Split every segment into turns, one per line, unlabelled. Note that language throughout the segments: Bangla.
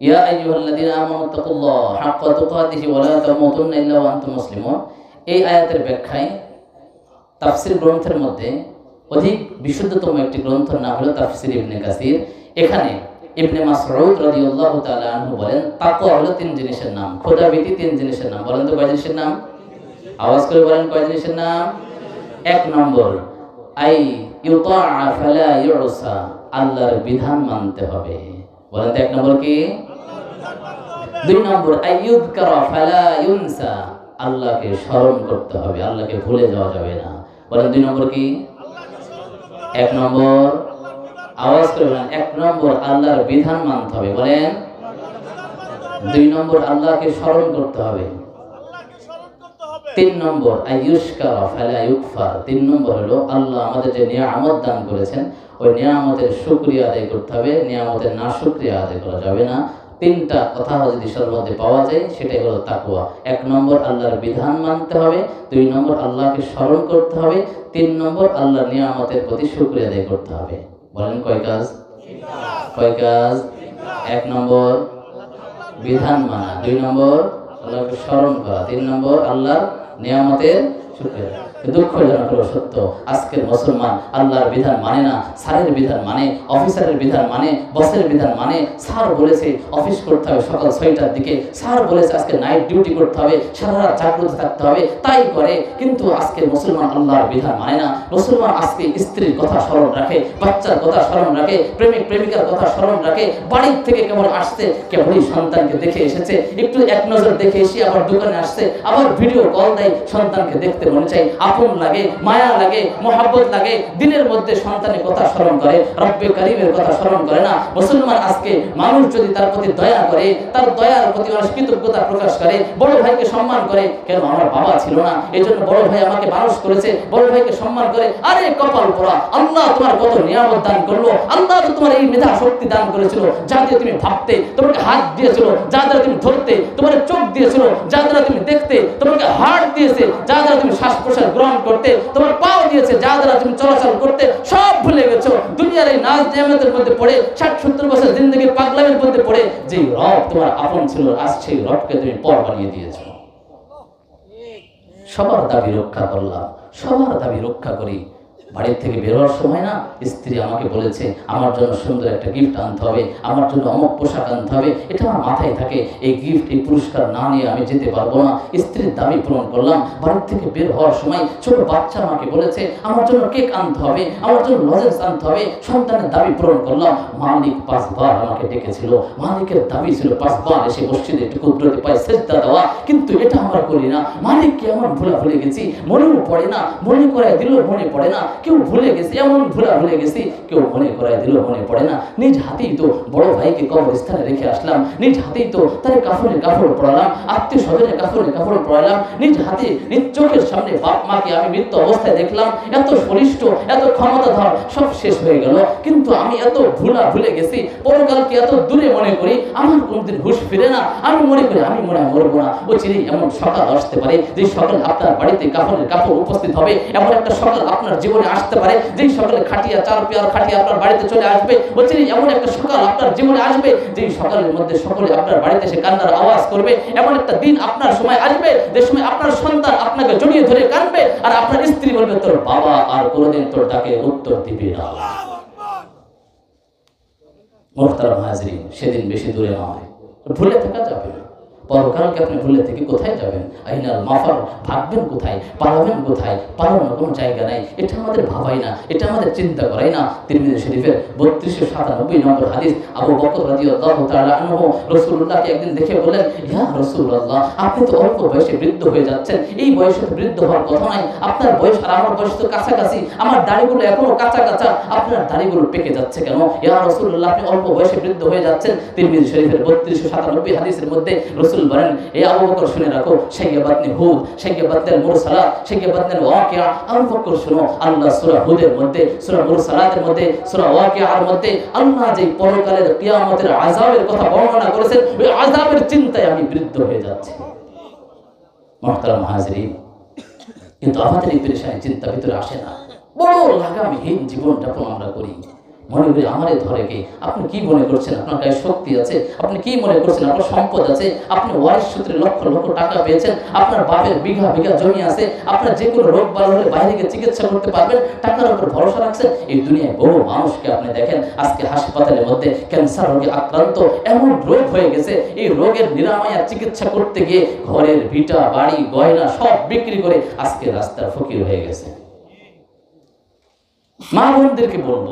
ইয়া আইয়ুহাল্লাযীনা আমানু তাকুল্লাহ হাক্কা তুকাতিহি ওয়া লা তামুতুন্না ইল্লা ওয়া আনতুম মুসলিমুন। এই আয়াতের ব্যাখ্যায় তাফসির গ্রন্থের মধ্যে অধিক বিশুদ্ধতম একটি গ্রন্থের নাম হলো তাফসির ইবনে কাসির। এখানে ইবনে মাসউদ রাদিয়াল্লাহু তাআলা আনহু বলেন, তাকওয়া হলো তিন জিনিসের নাম, খোদা ভীতি তিন জিনিসের নাম। বলেন তো কয় জিনিসের নাম? আওয়াজ করে বলেন কয় জিনিসের নাম? এক নম্বর, আই ইউতা ফালা ইউসা, আল্লাহর বিধান মানতে হবে। বলেন এক নম্বর কি? দুই নম্বর আই কারা ফালা ইউনসা। আল্লাহকে স্মরণ করতে হবে, আল্লাহকে ভুলে যাওয়া যাবে না। বলেন দুই নম্বর কি? এক নম্বর, আওয়াজ করে বলেন, এক নম্বর আল্লাহর বিধান মানতে হবে। বলেন, দুই নম্বর আল্লাহকে স্মরণ করতে হবে। তিন নম্বর আয়ুষ্কার ইউকফার। তিন নম্বর হলো, আল্লাহ আমাদের যে নিয়ামত দান করেছেন, ওই নিয়ামতের শুকরিয়া আদায় করতে হবে, নিয়ামতের না শুকরিয়া আদায় করা যাবে না। তিনটা কথা যদি সর মধ্যে পাওয়া যায়, সেটাই হলো তাকুয়া এক নম্বর, আল্লাহর বিধান মানতে হবে। দুই নম্বর, আল্লাহকে স্মরণ করতে হবে। তিন নম্বর, আল্লাহর নিয়ামতের প্রতি শুকরিয়া আদায় করতে হবে। বলেন কয় কাজ? কয় কাজ? এক নম্বর, বিধান মানা। দুই নম্বর, আল্লাহকে স্মরণ করা। তিন নম্বর, আল্লাহর নিয়ামতের শুকরিয়া দুঃখজনক সত্য। আজকের মুসলমান আল্লাহর বিধান মানে না, স্যারের বিধান মানে অফিসারের বিধান মানে বসের বিধান মানে। স্যার বলেছে অফিস করতে হবে সকাল ছয়টার দিকে। স্যার বলেছে আজকে নাইট ডিউটি করতে হবে, সারা রাত জাগ্রত থাকতে হবে, তাই করে। কিন্তু আজকের মুসলমান আল্লাহর বিধান মানে না। মুসলমান আজকে স্ত্রীর কথা স্মরণ রাখে, বাচ্চার কথা স্মরণ রাখে, প্রেমিক, প্রেমিকার কথা স্মরণ রাখে। বাড়ির থেকে কেবল আসছে, কেবলই সন্তানকে দেখে এসেছে। একটু এক নজর দেখে এসে আবার দোকানে আসছে, আবার ভিডিও কল দেয় সন্তানকে দেখতে মনে চাই আপন লাগে, মায়া লাগে, মোহাব্বত লাগে, দিনের মধ্যে সন্তানের কথা স্মরণ করে, রব্বে করিমের কথা স্মরণ করে না। মুসলমান আজকে মানুষ যদি তার প্রতি দয়া করে, তার দয়ার প্রতি মানুষ কৃতজ্ঞতা প্রকাশ করে, বড় ভাইকে সম্মান করে, কেন আমার বাবা ছিল না? এই জন্য বড় ভাই আমাকে মানুষ করেছে, বড় ভাইকে সম্মান করে, আরে কপাল পোড়া, আল্লাহ তোমার কত নিয়ামত দান করল, আল্লাহ তো তোমার এই মেধা শক্তি দান করেছিল, যা দিয়ে তুমি ভাবতে, তোমাকে হাত দিয়েছিল, যা দ্বারা তুমি ধরতে, তোমার চোখ দিয়েছিল, যা দ্বারা তুমি দেখতে, তোমাকে হার্ট দিয়েছে, যা দ্বারা তুমি শ্বাস প্রশ্বাস গ্রহণ করতে, তোমার পাও দিয়েছে, যা দ্বারা তুমি চলাচল করতে, সব ভুলে গেছো। দুনিয়ার এই নাচ নিয়ামতের মধ্যে পড়ে, ষাট, সত্তর বছর জিন্দগির পাগলামের মধ্যে পড়ে যে রব তোমার আপন ছিল, আজ সেই রবকে তুমি পর বানিয়ে দিয়েছ। সবার দাবি রক্ষা করলাম, সবার দাবি রক্ষা করি। বাড়ির থেকে বেরোয়ার সময় না, স্ত্রী আমাকে বলেছে, আমার জন্য সুন্দর একটা গিফট আনতে হবে, আমার জন্য অমুক পোশাক আনতে হবে। এটা আমার মাথায় থাকে, এই গিফট এই পুরস্কার না নিয়ে আমি যেতে পারব না। স্ত্রীর দাবি পূরণ করলাম বাড়ির থেকে বের হওয়ার সময় ছোট বাচ্চা আমাকে বলেছে, আমার জন্য কেক আনতে হবে, আমার জন্য লজেন্স আনতে হবে। সন্তানের দাবি পূরণ করলাম, মালিক পাঁচবার আমাকে ডেকেছিল। মালিকের দাবি ছিল, পাঁচবার এসে মসজিদে একটু কুদরতে পায় সেজদা দেওয়া। কিন্তু এটা আমরা করি না। মালিককে এমন ভুলা ভুলে গেছি? মনেও পড়ে না, মনে করায় দিলেও মনে পড়ে না। কেউ ভুলে গেছে, এমন ভুলা ভুলে গেছি, কেউ মনে করায় দিলেও মনে পড়ে না। নিজ হাতেই তো বড় ভাইকে কবরস্থানে রেখে আসলাম, নিজ হাতেই তো তার কাফনে কাপড় পড়ালাম আত্মীয় স্বজনের কাফনে কাপড় পড়ালাম নিজ হাতে, নিজ চোখের সামনে বাপ মাকে আমি মৃত্যু অবস্থায় দেখলাম, এত বলিষ্ঠ এত ক্ষমতাধর, সব শেষ হয়ে গেল। কিন্তু আমি এত ভুলা ভুলে গেছি, পরকালকে এত দূরে মনে করি, আমার কোনদিন হুশ ফিরে না। আমি মনে করি, আমি মনে হয় মরবো না। ও চিনি, এমন সকাল আসতে পারে, যে সকাল আপনার বাড়িতে কাপড়ের কাপড় উপস্থিত হবে, এমন একটা সকাল আপনার জীবনে আসতে পারে, যেই সকালে খাটিয়া, চার পেয়ার খাটিয়া আপনার বাড়িতে চলে আসবে চিনি এমন একটা সকাল আপনার জীবনে আসবে, যেই সকালের মধ্যে সকলে আপনার বাড়িতে এসে কান্নার আওয়াজ করবে, এমন একটা দিন আপনার সময় আসবে, যে সময় আপনার সন্তান আপনাকে জড়িয়ে ধরে কাঁদবে, আর আপনার স্ত্রী বলবে, তোর বাবা আর কোনোদিন তোর তাকে উত্তর দিবে না। মোহতারাম হাজরিন, সেদিন বেশি দূরে নয়, ভুলে থাকা যাবে না। পরকালকে আপনি ভুলে থেকে কোথায় যাবেন? আইনাল মাফার, ভাববেন কোথায়? পালাবেন কোথায়? পালানোর কোনো জায়গা নাই। এটা আমাদের ভাবাই না, এটা আমাদের চিন্তা করাই না। তিরমিজি শরীফের বত্রিশশো সাতানব্বই নম্বর হাদিস আবু বকর রাদিয়াল্লাহু তাআলা আনহু রাসূলুল্লাহকে একদিন দেখে বলেন ইয়া রাসূলুল্লাহ, আপনি তো অল্প বয়সে বৃদ্ধ হয়ে যাচ্ছেন। এই বয়সে বৃদ্ধ হওয়ার কথা নয় আপনার বয়স আর আমার বয়স তো কাছাকাছি। আমার দাড়িগুলো এখনও কাঁচা কাঁচা। আপনার দাড়িগুলো পেকে যাচ্ছে কেন? ইয়া রাসূলুল্লাহ, আপনি অল্প বয়সে বৃদ্ধ হয়ে যাচ্ছেন। তিরমিজি শরীফের বত্রিশশো সাতানব্বই হাদিসের মধ্যে রাসূল বলেন, এ আবু বকর শুনে রাখো শাইয়া বাতনি হুদ শাইয়া বাতনের মুরসালাত শাইয়া বাতনের ওয়াকিয়া। আবু বকর শুনো, আল্লাহ সূরা হুদের মধ্যে, সূরা মুরসালাতের মধ্যে, সূরা ওয়াকিয়ার মধ্যে আল্লাহ যে পরকালের কিয়ামতের আযাবের কথা বর্ণনা করেছেন, ওই আযাবের চিন্তায় আমি বৃদ্ধ হয়ে যাচ্ছি। মুহতারাম হাজরিন, কিন্তু আমাদের এই পেরেশানি চিন্তা ভিতরে আসে না। বড় লাগামহীন জীবনযাপন আমরা করি। মনে করি আমারে ধরে কে? আপনি কি মনে করছেন? আপনার গায়ে শক্তি আছে? আপনি কি মনে করছেন? আপনার সম্পদ আছে? আপনি ওয়ারিশ সূত্রে লক্ষ লক্ষ টাকা পেয়েছেন? আপনার বাপের বিঘা বিঘা জমি আছে? আপনার যে কোনো রোগ বালা হলে বাইরে গিয়ে চিকিৎসা করতে পারবেন? টাকার উপর ভরসা রাখছেন? এই দুনিয়ায় বহু মানুষকে আপনি দেখেন, আজকে হাসপাতালের মধ্যে ক্যান্সার রোগে আক্রান্ত এমন রোগ হয়ে গেছে। এই রোগের নিরাময় আর চিকিৎসা করতে গিয়ে ঘরের ভিটা, বাড়ি, গয়না সব বিক্রি করে আজকে রাস্তার ফকির হয়ে গেছে। মা বোনদেরকে বলব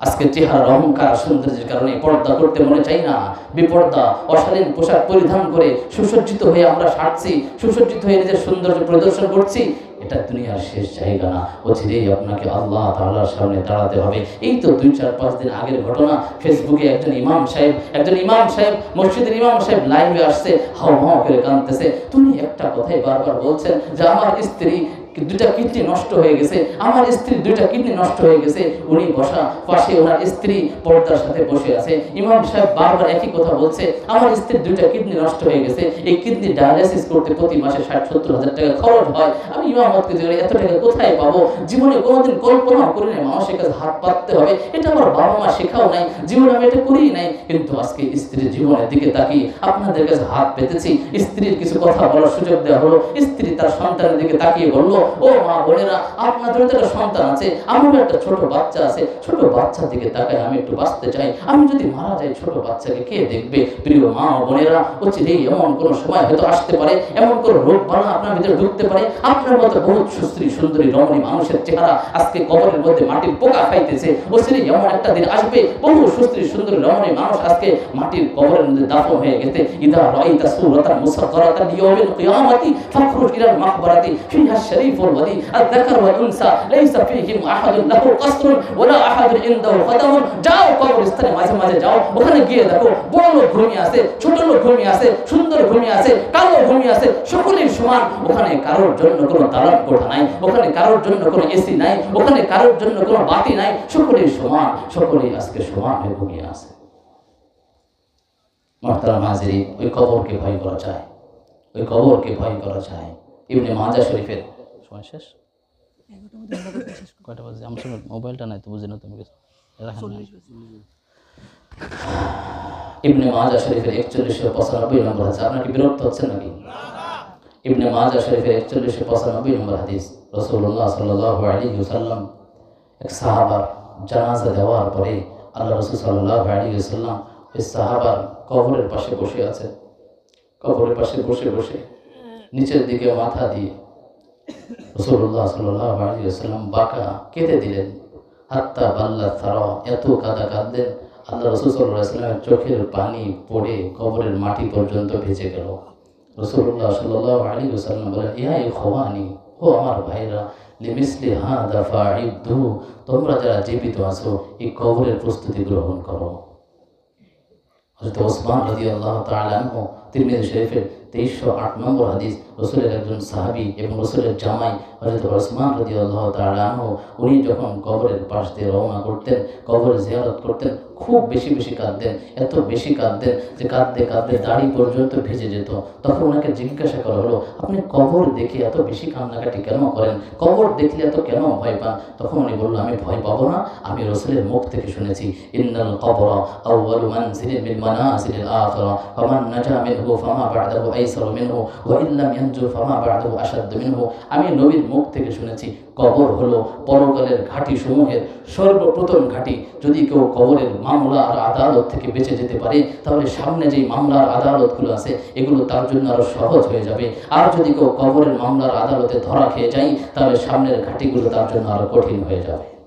আজকে চেহারার অহংকার সৌন্দর্যের কারণে পর্দা করতে মনে চাই না। বিপর্দা, অশালীন পোশাক পরিধান করে সুসজ্জিত হয়ে আমরা সারছি, সুসজ্জিত হয়ে নিজের সৌন্দর্য প্রদর্শন করছি, এটা দুনিয়ার শেষ জায়গা না। অচিরেই আপনাকে আল্লাহ তাআলার সামনে দাঁড়াতে হবে। এই তো দুই, চার, পাঁচ দিন আগের ঘটনা। ফেসবুকে একজন ইমাম সাহেব, একজন ইমাম সাহেব, মসজিদের ইমাম সাহেব লাইভে আসছে, হাও হাও করে কাঁদতেছে। তুমি একটা কথাই বারবার বলছেন যে, আমার স্ত্রী দুইটা কিডনি নষ্ট হয়ে গেছে। আমার স্ত্রীর দুইটা কিডনি নষ্ট হয়ে গেছে। উনি বসা পাশে ওনার স্ত্রী পর্দার সাথে বসে আছে। ইমাম সাহেব বারবার একই কথা বলছে, আমার স্ত্রীর দুইটা কিডনি নষ্ট হয়ে গেছে। এই কিডনি ডায়ালিসিস করতে প্রতি মাসে ষাট, সত্তর হাজার টাকা খরচ হয়। আমি ইমামতকে দিয়ে এত টাকা কোথায় পাবো? জীবনে কোনোদিন কল্পনা করি নাই মানুষের কাছে হাত পাততে হবে। এটা আমার বাবা মা শেখাও নাই। জীবনে আমি এটা করি নাই। কিন্তু আজকে স্ত্রীর জীবনের দিকে তাকিয়ে আপনাদের কাছে হাত পেতেছি। স্ত্রীর কিছু কথা বলার সুযোগ দেওয়া হলো। স্ত্রী তার সন্তানের দিকে তাকিয়ে বলল ও মা বোনেরা, আপনাদের তো সন্তান আছে, আমারও একটা ছোট বাচ্চা আছে, ছোট বাচ্চার দিকে তাকায় আমি একটু বাঁচতে চাই। আমি যদি মারা যাই, ছোট বাচ্চাকে কে দেখবে? প্রিয় মা বোনেরা অচিরেই এমন কোনো সময় হয়তো আসতে পারে, এমন কোনো রোগ বালা আপনার ভিতরে ঢুকতে পারে। আপনার মতো বহুত সুশ্রী, সুন্দরী, রমণী মানুষের চেহারা আজকে কবরের মধ্যে মাটির পোকা খাইতেছে। অচিরেই এমন একটা দিন আসবে, বহু সুশ্রী, সুন্দরী, রমণী মানুষ আজকে মাটির কবরের মধ্যে দাফন হয়ে গেছে। ইদা রাইতা সুরাতান মুসাক্কারাতান লিয়াউমিল কিয়ামাতি ফাখরুজ ইলাল মাকবারাতি ফিহা শরীফুল ওয়ালি আয-যাকার ওয়াল উনসা লাইসা ফীহিম আহাদুন লাহু কসরুন ওয়ালা আহাদুন ইনদাহু খাদামুন যাও কবরস্থানে মাঝে মাঝে যাও ওখানে গিয়ে দেখো বড় লোক ঘুমিয়ে আছে ছোট লোক ঘুমিয়ে আছে সুন্দর ঘুমিয়ে আছে কালো ঘুমিয়ে আছে সকলেই সমান ওখানে কারোর জন্য কোনো দালান কোঠা নাই ওখানে কারোর জন্য কোনো এসি নাই ওখানে কারোর জন্য কোনো বাতি নাই সকলেই সমান সকলেই আজকে সমান হয়ে ঘুমিয়ে আছে মহতারাম হাজিরি ওই কবরকে ভয় করা যায় ওই কবরকে ভয় করা যায় ইবনে মাজা শরীফের সময় শেষ? কয়টা বাজে? আমার সঙ্গে মোবাইলটা নাই তো বুঝি না তুমি কিছু। ইবনে মাজা শরীফের একচল্লিশশো পঁচানব্বই নম্বর আছে আপনার কি বিরক্ত হচ্ছে নাকি? ইবনে মাজা শরীফের একচল্লিশশো পঁচানব্বই নম্বর হাদিস। রসুল্লাহ সাল্লাহ আলী সাল্লাম এক সাহাবার জানাজা দেওয়ার পরে আল্লাহ রসুল সাল্লাহ আলী সাল্লাম ওই সাহাবার কবরের পাশে বসে আছে। কবরের পাশে বসে বসে নিচের দিকে মাথা দিয়ে রসুল্লাহ সাল্লাহ আলী সাল্লাম বাঁকা দিলেন। হাত্তা বাল্লা এত কাদা কাঁদলেন। আল্লাহ রসুল চোখের পানি পড়ে কবরের মাটি পর্যন্ত ভেজে গেল। রসুল্লাহ সাল্লাহ আলী সাল্লাম বলেন ইহাই খোয়ানি ও আমার ভাইরা, লিমিসলি হা দাফা তোমরা যারা জীবিত আছো, এই কবরের প্রস্তুতি গ্রহণ করো। ওসমান আল্লাহ শরীফের তেইশশো আট নম্বর হাদিস। রসুলের একজন সাহাবি এবং রসুলের জামাই হজরত ওসমান রাজি আল্লাহ তালাহ উনি যখন কবরের পাশ দিয়ে রওনা করতেন কবরের জিয়ারত করতেন, খুব বেশি বেশি কাঁদতেন, এত বেশি কাঁদতেন যে কাঁদতে কাঁদতে দাড়ি পর্যন্ত ভিজে যেত। তখন ওনাকে জিজ্ঞাসা করা হলো, আপনি কবর দেখে এত বেশি কান্নাকাটি কেন করেন? কবর দেখলে এত কেন ভয় পান? তখন উনি বলল, আমি ভয় পাবো না, আমি রসুলের মুখ থেকে শুনেছি, ইন্নাল কবর আউয়ালু মানজিলিন মিন মানাজিলিল আখিরা, ফামান নাজা মিনহু ফামা বা'দাহু আইসারু মিনহু, ওয়া ইল্লাম ইয়ানজু ফামা বা'দাহু আশাদ্দু মিনহু। আমি নবীর মুখ থেকে শুনেছি, কবর হলো পরকালের ঘাঁটি সমূহের সর্বপ্রথম ঘাঁটি। যদি কেউ কবরের মামলা আর আদালত থেকে বেঁচে যেতে পারে, তাহলে সামনে যেই মামলার আদালতগুলো আছে, এগুলো তার জন্য আরও সহজ হয়ে যাবে। আর যদি কেউ কবরের মামলার আদালতে ধরা খেয়ে যায়, তাহলে সামনের ঘাঁটিগুলো তার জন্য আরও কঠিন হয়ে যাবে।